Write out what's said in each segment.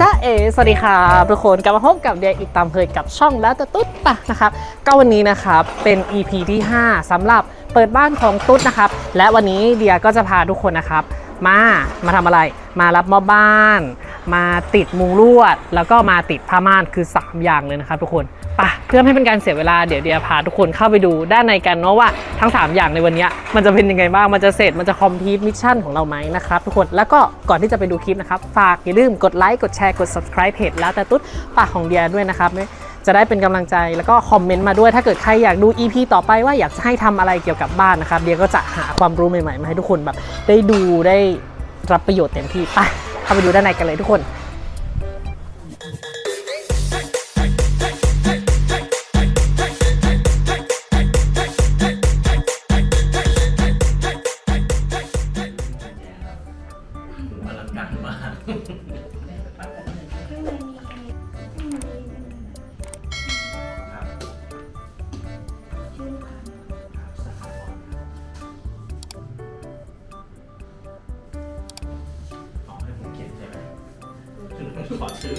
จ้าเอสวัสดีครับทุกคนกลับมาพบกับเดียอีกตามเคยกับช่องแล้วแต่ตุ๊ดปะนะครับก็วันนี้นะครับเป็น EP ที่ 5สำหรับเปิดบ้านของตุ๊ดนะครับ และวันนี้เดียก็จะพาทุกคนนะครับ มามาทำอะไร มารับมอบบ้าน มาติดมุงลวด แล้วก็มาติดผ้าม่านคือ 3 อย่างเลยนะครับทุกคน ปะเพื่อไม่ให้เป็นการเสียเวลาเดี๋ยวเดียพาทุกคนเข้าไปดูด้านในกันเนาะว่าทั้ง 3 อย่างในวันนี้มันจะเป็นยังไงบ้างมันจะเสร็จมันจะคอมพลีทมิชชั่นของเราไหมนะครับทุกคนแล้วก็ก่อนที่จะไปดูคลิปนะครับ ฝากอย่าลืมกดไลค์กดแชร์กด subscribe เพจแล้วแต่ตุ๊ดปากของเดียด้วยนะครับไม่จะได้เป็นกำลังใจแล้วก็คอมเมนต์มาด้วยถ้าเกิดใครอยากดู EP ต่อไปว่าอยากจะให้ทำอะไรเกี่ยวกับบ้านนะครับเดียก็จะหาความรู้ใหม่ๆมาให้ทุกคนแบบได้ดูได้รับประโยชน์เต็มที่ไปเข้าไปดูด้านในกันเลยทุกคน ขอชื่อ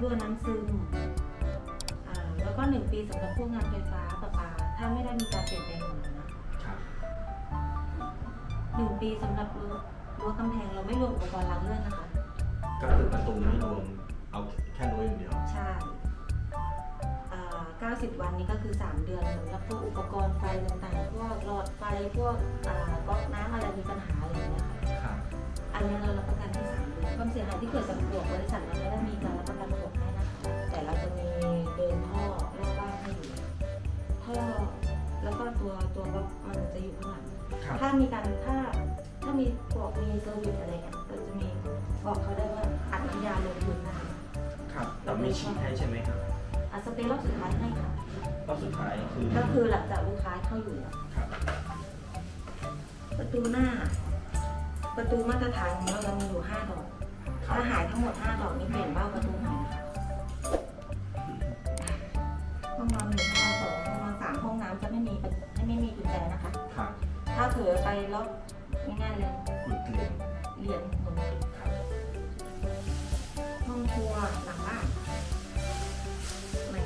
รั่วน้ำซึมอ่าแล้วก็1ปีสำหรับพวกงานไฟฟ้าประปา ถ้าไม่ได้มีการเปลี่ยนแปลงของมันนะครับหนึ่งปีสำหรับรั้วรั้วกำแพงเราไม่รวมอุปกรณ์ล้างเลือดนะคะ ก็คือประตูไม่รวมเอาแค่รั้วอย่างเดียว ใช่อ่า90 วันนี้ก็คือ 3 เดือนสำหรับพวกอุปกรณ์ไฟต่างๆ พวกหลอดไฟ พวกอ่าก๊อกน้ำอะไรมีปัญหาอะไรอย่างเงี้ยค่ะ ครับ อันนี้เรารับประกันที่3เดือนความเสียหายที่เกิดจากปลวกบริษัทเราไม่ได้มีการรับประกันปลวก เดินท่อรอบบ้านให้อยู่ท่อแล้วก็ตัวตัวบล็อกมันจะอยู่ข้างหลังครับ ถ้ามีการถ้าถ้ามีบอกมีเซอร์วิสอะไรเงี้ยเราจะมีบอกเขาได้ว่าอัดน้ำยาลงพื้นได้ครับแต่ไม่ฉีดให้ใช่ไหมครับอัดสเปรย์รอบสุดท้ายให้ค่ะ รอบสุดท้ายคือก็คือหลังจากลูกค้าเข้าอยู่แล้วครับประตูหน้า ประตูมาตรฐานของเราเรามีอยู่ห้าดอก ครัถ้าบหายทั้งหมดห้าดอกนี่เปลี่ยนเบ้าประตูใหม่นะคะ ถ้าเผลอไปล็อกง่ายๆเลยหลุดเกลียนเหรียญหมดเลยครับห้องครัวหลังบ้านไม่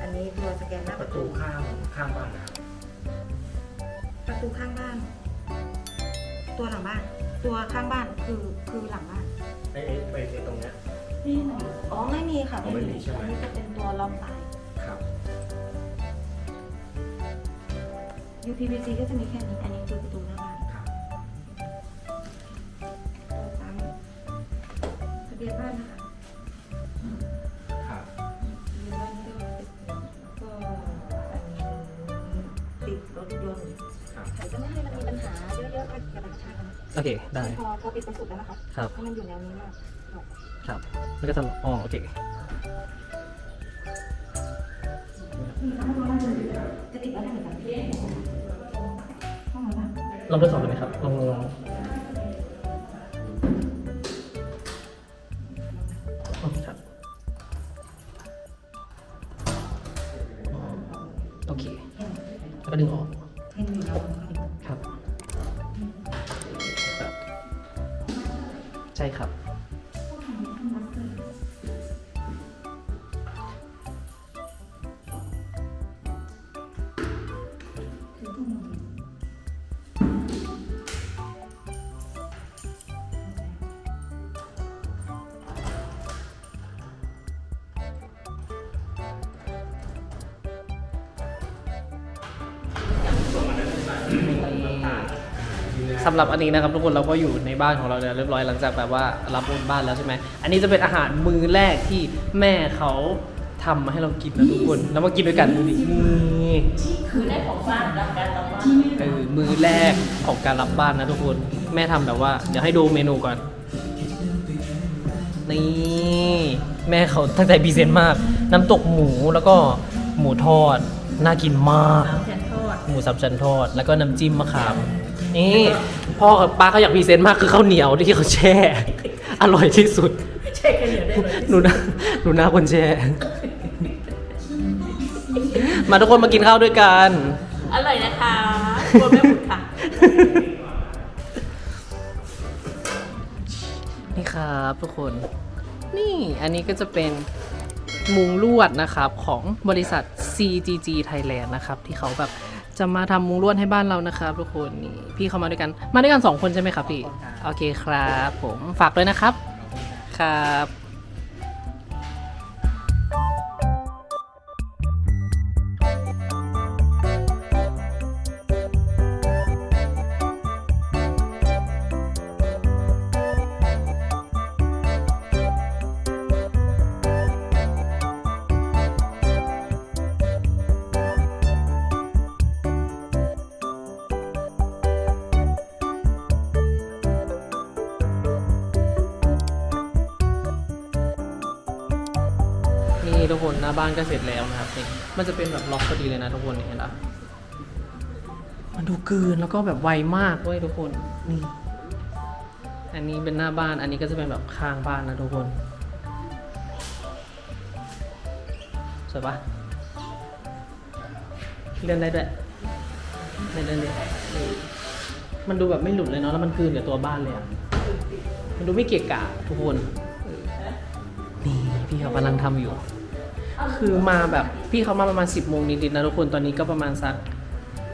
อันนี้ตัวสแกนหน้าปประระตูตูข้างข้างบ้านนะครับประตูข้างบ้าน ตัวหลังบ้าน ตัวข้างบ้านคือคือหลังบ้าน ไอ้ไอ้ไอ้ไอ้ตรงเนี้ย นี่อ๋อไม่มีค่ะอ๋อไม่มีใช่ไหม อันนี้จะเป็นตัวล็อกตาย UPVC ก็จะมีแค่นี้ อันนี้คือประตูหน้าบ้านครับตัวซ้ำทะเบียนบ้านนะคะครับทะเบียนบ้านนี่ก็ติดแล้วก็อันนี้ติดรถยนต์ครับแต่จะไม่ให้มันมีปัญหาเยอะๆก็อย่าไปใช้กันโอเค ได้ พอพอปิดไปสุดแล้วนะคะครับ ให้มันอยู่แนวนี้มากครับ แล้วก็ทำอ๋อ โอเค จะติดแล้วได้เหมือนกันห้องน้ำ ลองทดสอบดูไหมครับลองลอง สำหรับอันนี้นะครับทุกคนเราก็อยู่ในบ้านของเราเนี่ยเรียบร้อยหลังจากแบบว่ารับโอนบ้านแล้วใช่ไหมอันนี้จะเป็นอาหารมื้อแรกที่แม่เขาทำมาให้เรากินนะทุกคนแล้วมากินด้วยกันดูดินี่คือได้ของฝากรับการรับว่าเออมือแรกของการรับบ้านนะทุกคนแม่ทำแบบว่าเดี๋ยวให้ดูเมนูก่อน นี่แม่เขาตั้งใจพรีเซนต์มาก น้ำตกหมูแล้วก็หมูทอด น่ากินมาก สามชั้นทอด หมูสับชั้นทอด แล้วก็น้ำจิ้มมะขาม นี่พ่อกับป้าเขาอยากพรีเซนต์มากคือข้าวเหนียวที่เขาแช่ อร่อยที่สุดเช็คกันอยู่ได้เลยหนูนาหนูนาคนแช่ มาทุกคนมากินข้าวด้วยกัน อร่อยนะคะกลัวแม่บุดค่ะ นี่ครับทุกคน นี่อันนี้ก็จะเป็นมุงลวดนะครับของบริษัท CGG Thailand นะครับ ที่เขาแบบ จะมาทำมุงลวดให้บ้านเรานะครับทุกคนนี่พี่เขามาด้วยกัน มาด้วยกันสองคนใช่ไหมครับพี่ โอเคครับ ผมฝากด้วยนะครับ ครับ ทุกคนหน้าบ้านก็เสร็จแล้วนะครับนี่มันจะเป็นแบบล็อกพอดีเลยนะทุกคนเห็นปะมันดูเกินแล้วก็แบบไวมากเว้ยทุกคนนี่อันนี้เป็นหน้าบ้านอันนี้ก็จะเป็นแบบข้างบ้านนะทุกคนสวยปะเลื่อนได้ด้วยเลื่อนได้เลยมันดูแบบไม่หลุดเลยเนาะแล้วมันกลืนกับตัวบ้านเลยอะมันดูไม่เกะกะทุกคนนี่พี่เขากำลังทำอยู่ คือมาแบบพี่เขามาประมาณ 10บโมงนิดๆนะทุกคนตอนนี้ก็ประมาณสัก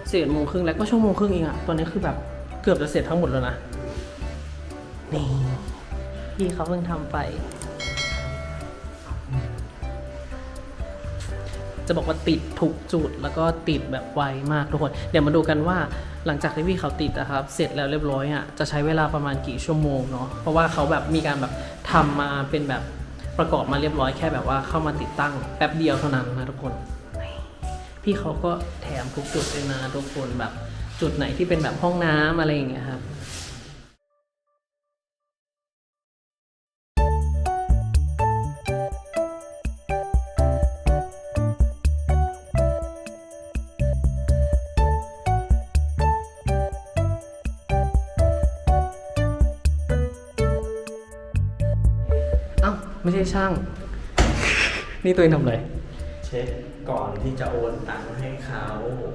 เศษโมงครึ่งแล้วก็ชั่วโมงครึ่งเองอะตอนนี้คือแบบเกือบจะเสร็จทั้งหมดแล้วนะนี่พี่เขาเพิ่งทำไป จะบอกว่าติดทุกจุดแล้วก็ติดแบบไวมากทุกคน เดี๋ยวมาดูกันว่าหลังจากที่พี่เขาติดนะครับ เสร็จแล้วเรียบร้อยอะจะใช้เวลาประมาณกี่ชั่วโมงเนาะเพราะว่าเขาแบบมีการแบบทำมาเป็นแบบ ประกอบมาเรียบร้อยแค่แบบว่าเข้ามาติดตั้งแป๊บเดียวเท่านั้นนะทุกคน พี่เขาก็แถมทุกจุดเลยนะทุกคนแบบจุดไหนที่เป็นแบบห้องน้ำอะไรอย่างเงี้ยครับ ช่ช่าง นี่ตัวเองทำอะไร เช็คก่อนที่จะโอนตังค์ให้เขา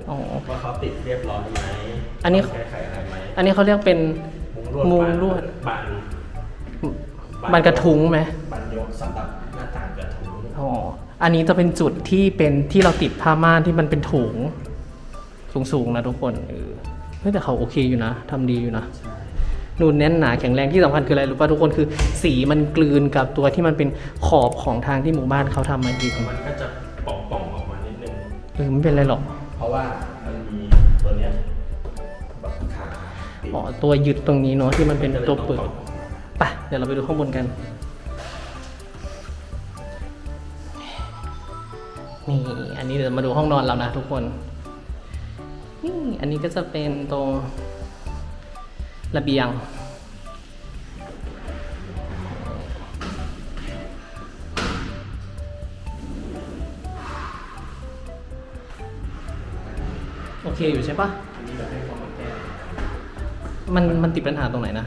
อ๋อว่าเขาติดเรียบร้อยไหมอันนี้ แก้ไขอะไรไหมอันนี้เขาเรียกเป็น มุงลวดบานบานกระทุ้งไหมบานยกสำหรับหน้าต่างกระทุ้งอ๋อ อันนี้จะเป็นจุดที่เป็นที่เราติดผ้าม่านที่มันเป็นถุง สูงๆนะทุกคนเออเฮ้ยแต่เขาโอเคอยู่นะทำดีอยู่นะ ใช่ นูนแน่นหนาแข็งแรงที่สำคัญคืออะไรรู้ป่ะทุกคนคือ สีมันกลืนกับตัวที่มันเป็นขอบของทางที่หมู่บ้านเขาทำมาจริงมันก็จะป่องๆออกมานิดนึงเออไม่เป็นไรหรอก เพราะว่ามันมีตัวเนี้ยแบบขาติดอ๋อตัวยึดตรงนี้เนาะที่มันเป็นตัวเปิดป่องไปเดี๋ยวเราไปดูข้างบนกัน นี่อันนี้เดี๋ยวมาดูห้องนอนเรานะทุกคนนี่อันนี้ก็จะเป็นตรง ระเบียง โอเคอยู่ใช่ปะๆอันนี้แบบให้เขามาแก้มันมันติดปัญหาตรงไหนนะ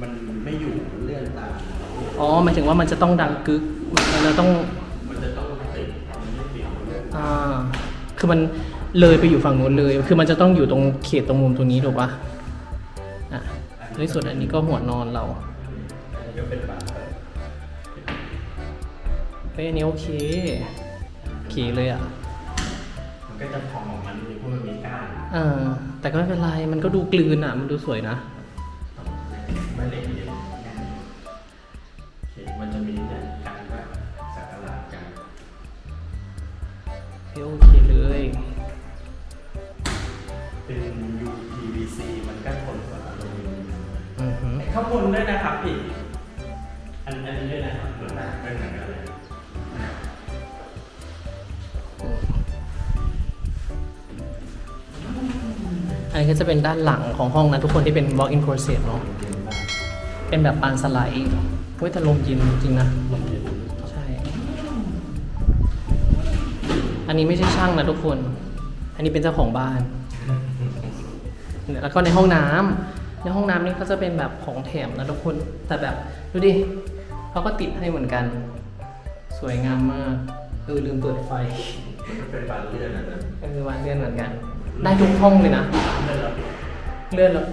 มันไม่อยู่เลื่อนตามอ๋อหมายถึงว่ามันจะต้องดังกึกเราต้อง มันจะต้องติดมันไม่ติดเลื่อนอ่า คือมันเลยไปอยู่ฝั่งนู้นเลย คือมันจะต้องอยู่ตรงเขตตรงมุมตรงนี้ถูกปะอ่ะในส่วนอันนี้ก็หัวนอนเราอันนี้ก็เป็นบานเปิดเฮ้ยอันนี้โอเคโอเคเลยอะมันก็จะพองออกมานิดนึงเพราะมันมีก้านเออแต่ก็ไม่เป็นไร มันก็ดูกลืนอะ มันดูสวยนะ นอันนี้ก็จะเป็นด้านหลังของห้องนะทุกคนที่เป็น walk in closet เนาะเย็นมากเป็นแบบปานสไลด์เว้ยแต่ลมเย็นจริงๆนะลมเย็นใช่ อันนี้ไม่ใช่ช่างนะทุกคน อันนี้เป็นเจ้าของบ้าน แล้วก็ในห้องน้ำในห้องน้ำนี่ก็จะเป็นแบบของแถมนะทุกคน แต่แบบดูดิเขาก็ติดให้เหมือนกัน สวยงามมากเออลืมเปิดไฟมันเป็นบานเลื่อนอะนะเออวางเลื่อนเหมือนกัน ได้ทุกห้องเลยนะเลื่อนแล้วเลื่อนแล้ว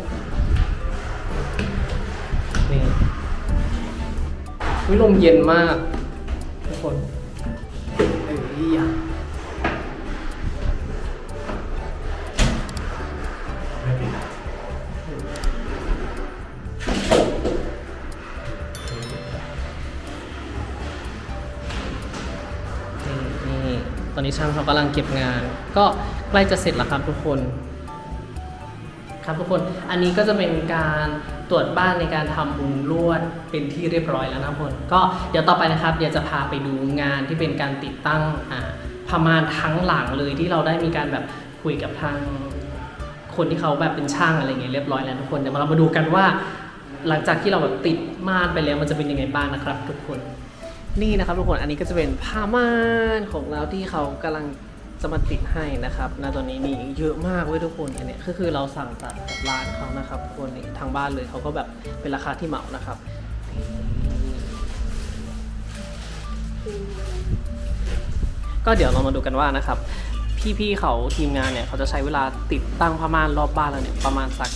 นี่วิลมเย็นมากทุกคนเอ้ยอะไม่ปิดนี่นี่ตอนนี้ช่างเขากำลังเก็บงาน ก็ ใกล้จะเสร็จแล้วครับทุกคนครับทุกคนอันนี้ก็จะเป็นการตรวจบ้านในการทำมุงลวดเป็นที่เรียบร้อยแล้วนะทุกคนก็เดี๋ยวต่อไปนะครับเดี๋ยวจะพาไปดูงานที่เป็นการติดตั้งอ่าพม่านทั้งหลังเลยที่เราได้มีการแบบคุยกับทางคนที่เขาแบบเป็นช่างอะไรเงี้ยเรียบร้อยแล้วทุกคนเดี๋ยวเรามาดูกันว่า หลังจากที่เราแบบติดม่านไปแล้วมันจะเป็นยังไงบ้างนะครับ ทุกคนนี่นะครับทุกคนอันนี้ก็จะเป็นผ้าม่านของเราที่เขากำลัง จะมาติดให้นะครับณตอนนี้นี่เยอะมากเว้ยทุกคนอันเนี้ยก็คือเราสั่งจากร้านเขานะครับคนนี่ทางบ้านเลยเขาก็แบบเป็นราคาที่เหมานะครับก็เดี๋ยวเรามาดูกันว่านะครับพี่ๆเขาทีมงานเนี่ยเขาจะใช้เวลาติดตั้งผ้าม่านรอบบ้านเราเนี่ยประมาณสัก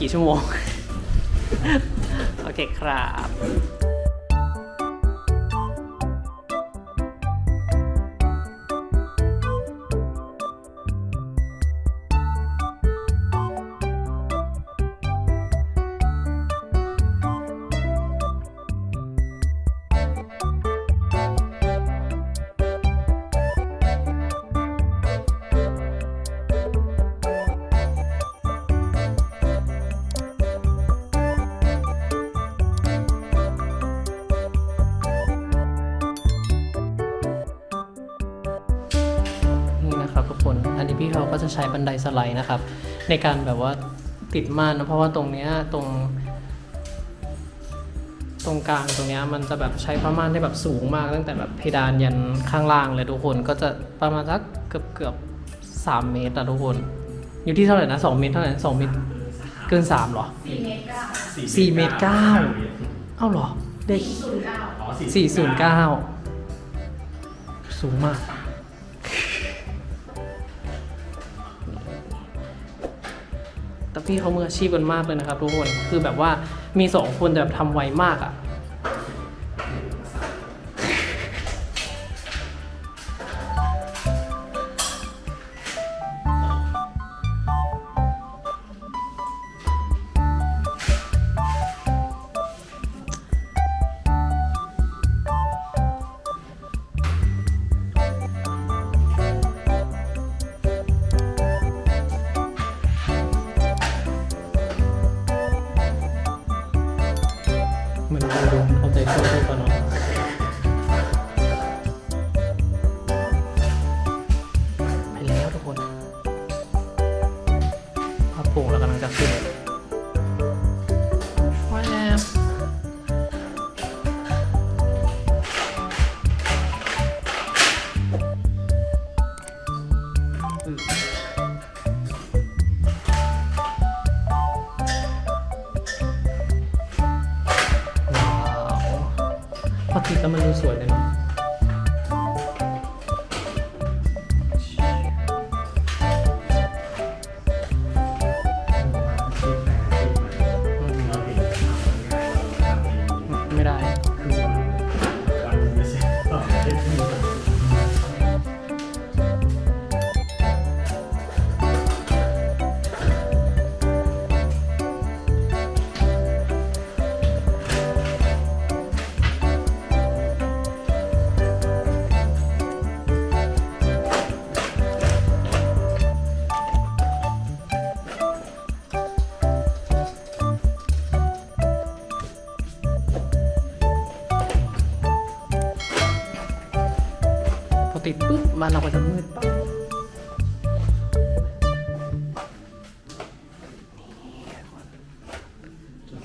กี่ชั่วโมง โอเคครับ ใช้บันไดสไลด์นะครับ ในการแบบว่าติดม่านนะเพราะว่าตรงเนี้ยตรง ตรงกลางตรงเนี้ยมันจะแบบใช้ผ้าม่านได้แบบสูงมาก ตั้งแต่แบบเพดานยันข้างล่างเลยทุกคนก็จะประมาณสักเกือบเกือบสามเมตรอะทุกคน อยู่ที่เท่าไหร่นะสองเมตรเท่าไหร่สองเมตรเกินสามเหรอสี่เมตรเก้าเอ้าเหรอเด็กอ๋อสี่ศูนย์เก้าสูงมาก พี่เขามืออาชีพกันมากเลยนะครับทุกคน คือแบบว่ามีสองคนแต่แบบทำไวมากอะ่ พระโป่งเรากำลังจะขึ้น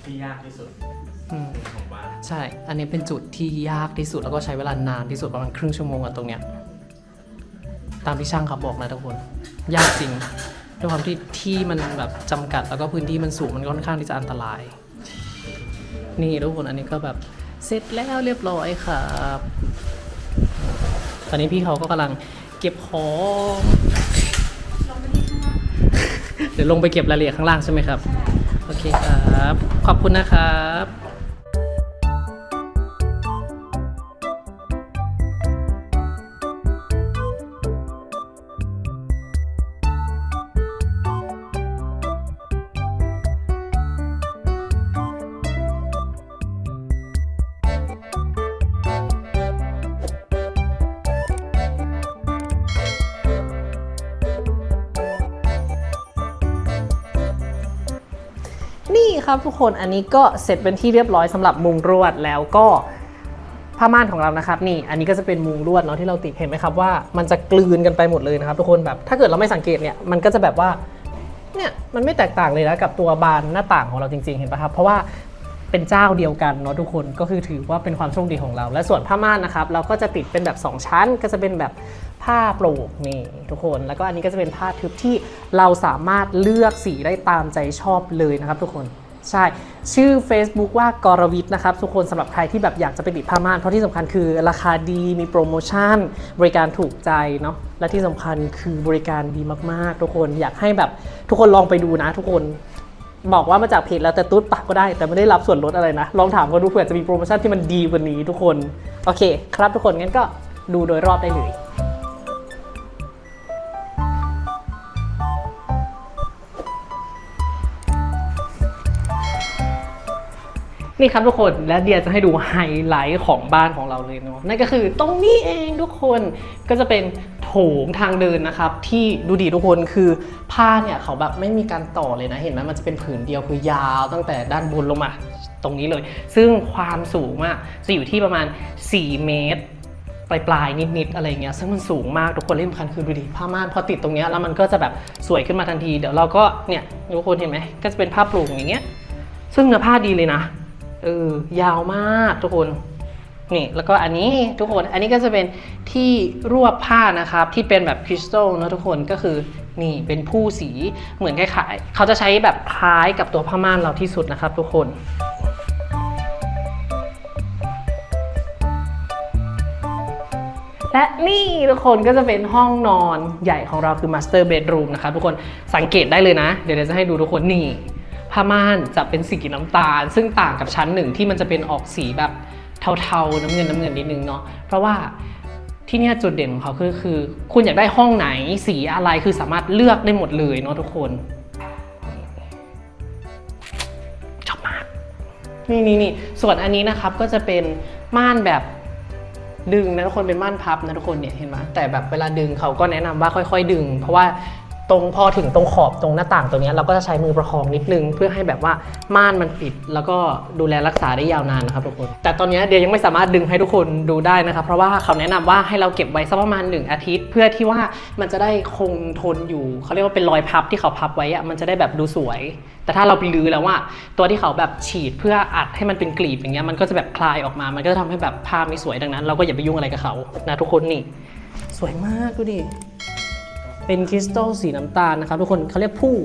ที่ยากที่สุดอืมของบ้านใช่ อันนี้เป็นจุดที่ยากที่สุดแล้วก็ใช้เวลานานที่สุดประมาณครึ่งชั่วโมงอะตรงเนี้ย ตามที่ช่างเขาบอกนะทุกคน ยากจริงด้วยความที่ที่มันแบบจำกัดแล้วก็พื้นที่มันสูงมันค่อนข้างที่จะอันตราย นี่ทุกคนอันนี้ก็แบบเสร็จแล้วเรียบร้อยครับตอนนี้พี่เขาก็กำลังเก็บของเดี๋ยวลงไปเก็บรายละเอียดข้างล่างใช่ไหมครับ โอเคครับ ขอบคุณนะครับ ครับทุกคนอันนี้ก็เสร็จเป็นที่เรียบร้อยสำหรับมุงลวดแล้วก็ผ้าม่านของเรานะครับนี่อันนี้ก็จะเป็นมุงลวดเนาะที่เราติดเห็นไหมครับว่ามันจะกลืนกันไปหมดเลยนะครับทุกคนแบบถ้าเกิดเราไม่สังเกตเนี่ยมันก็จะแบบว่าเนี่ยมันไม่แตกต่างเลยนะกับตัวบานหน้าต่างของเราจริง ๆเห็นปะครับ เพราะว่าเป็นเจ้าเดียวกันเนาะทุกคนก็คือถือว่าเป็นความโชคดีของเรา และส่วนผ้าม่านนะครับเราก็จะติดเป็นแบบ 2 ชั้น ก็จะเป็นแบบผ้าโปร่งนี่ทุกคนแล้วก็อันนี้ก็จะเป็นผ้าทึบที่เราสามารถเลือกสีได้ตามใจชอบเลยนะครับทุกคน ใช่ ชื่อ Facebook ว่ากรวิทนะครับ ทุกคนสำหรับใครที่แบบอยากจะไปติดผ้าม่าน เพราะที่สำคัญคือราคาดีมีโปรโมชั่น บริการถูกใจเนาะและที่สำคัญคือบริการดีมากๆ ทุกคนอยากให้แบบทุกคนลองไปดูนะ ทุกคนบอกว่ามาจากเพจแล้วแต่ตุ๊ดปะก็ได้ แต่ไม่ได้รับส่วนลดอะไรนะ ลองถามกันดูเผื่อจะมีโปรโมชั่นที่มันดีกว่านี้ทุกคน โอเค ครับทุกคนงั้นก็ดูโดยรอบได้เลย นี่ครับทุกคนและเดียจะให้ดูไฮไลท์ของบ้านของเราเลยเนาะนั่นก็คือตรงนี้เองทุกคนก็จะเป็นโถงทางเดินนะครับ ที่ดูดีทุกคนคือผ้าเนี่ยเขาแบบไม่มีการต่อเลยนะเห็นไหมมันจะเป็นผืนเดียวคือยาวตั้งแต่ด้านบนลงมาตรงนี้เลย ซึ่งความสูงอะจะอยู่ที่ประมาณ 4 เมตรปลายปลายๆนิดๆอะไรเงี้ยซึ่งมันสูงมากทุกคนเล่นสำคัญคือดูดิผ้าม่านพอติดตรงเนี้ยแล้วมันก็จะแบบสวยขึ้นมาทันที เดี๋ยวเราก็เนี่ยทุกคนเห็นไหมก็จะเป็นผ้าโปร่งอย่างเงี้ยซึ่งเนื้อผ้าดีเลยนะ เออยาวมากทุกคนนี่แล้วก็อันนี้ทุกคนอันนี้ก็จะเป็นที่รวบผ้านะครับ ที่เป็นแบบคริสตัลนะทุกคนก็คือนี่เป็นผู้สีเหมือนคล้ายๆเขาจะใช้แบบคล้ายกับตัวผ้าม่านเราที่สุดนะครับ ทุกคนและนี่ทุกคนก็จะเป็นห้องนอนใหญ่ของเราคือ Master Bedroom นะครับทุกคนสังเกตได้เลยนะ เดี๋ยวจะให้ดูทุกคนนี่ ผ้าม่านจะเป็นสีน้ำตาล ซึ่งต่างกับชั้นหนึ่งที่มันจะเป็นออกสีแบบเทาๆ น้ำเงินน้ำเงินนิดนึงเนาะเพราะว่าที่นี่จุดเด่นของเขาคือคือ คุณอยากได้ห้องไหนสีอะไรคือสามารถเลือกได้หมดเลยเนาะทุกคนชอบมากนี่นี่นี่ส่วนอันนี้นะครับก็จะเป็นม่านแบบดึงนะทุกคนเป็นม่านพับนะทุกคนเนี่ยเห็นไหมแต่แบบเวลาดึงเขาก็แนะนำว่าค่อย ๆ ดึง เพราะว่า ตรงพอถึงตรงขอบตรงหน้าต่างตรงนี้เราก็จะใช้มือประคองนิดนึง เพื่อให้แบบว่าม่านมันปิด แล้วก็ดูแลรักษาได้ยาวนานนะครับทุกคน แต่ตอนนี้เดียยังไม่สามารถดึงให้ทุกคนดูได้นะครับ เพราะว่าเขาแนะนำว่าให้เราเก็บไว้สักประมาณหนึ่งอาทิตย์ เพื่อที่ว่ามันจะได้คงทนอยู่ เขาเรียกว่าเป็นรอยพับที่เขาพับไว้อะมันจะได้แบบดูสวย แต่ถ้าเราไปลื้อแล้วว่า ตัวที่เขาแบบฉีดเพื่ออัดให้มันเป็นกลีบอย่างเงี้ยมันก็จะแบบคลายออกมา มันก็จะทำให้แบบภาพไม่สวยดังนั้น เราก็อย่าไปยุ่งอะไรกับเขานะทุกคนนี่ สวยมากดูดิ เป็นคริสตัลสีน้ำตาลนะครับทุกคนเขาเรียกผู้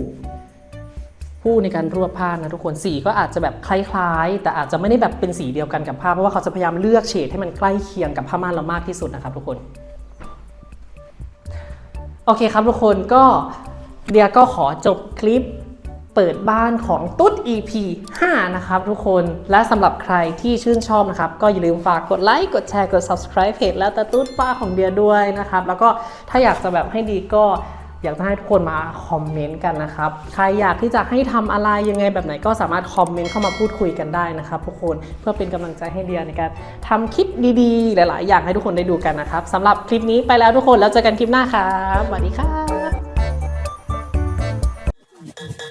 ผู้ในการรวบผ้านะทุกคนสีก็อาจจะแบบคล้ายๆ แต่อาจจะไม่ได้แบบเป็นสีเดียวกันกับผ้าเพราะว่าเขาจะพยายามเลือกเฉดให้มันใกล้เคียงกับผ้าม่านเรามากที่สุดนะครับทุกคนโอเคครับทุกคนก็เดียก็ขอจบคลิป เปิดบ้านของตุ๊ด EP 5 นะครับทุกคนและสำหรับใครที่ชื่นชอบนะครับ ก็อย่าลืมฝากกดไลค์ กดแชร์ กด subscribe เพจแล้วแต่ตุ๊ดป้าของเดียด้วยนะครับ แล้วก็ถ้าอยากจะแบบให้ดีก็อยากจะให้ทุกคนมาคอมเมนต์กันนะครับ ใครอยากที่จะให้ทำอะไรยังไงแบบไหนก็สามารถคอมเมนต์เข้ามาพูดคุยกันได้นะครับทุกคนเพื่อเป็นกำลังใจให้เดียในการทำคลิปดีๆ หลายๆ อย่างให้ทุกคนได้ดูกันนะครับสำหรับคลิปนี้ไปแล้วทุกคนแล้วเจอกันคลิปหน้าครับสวัสดีครับ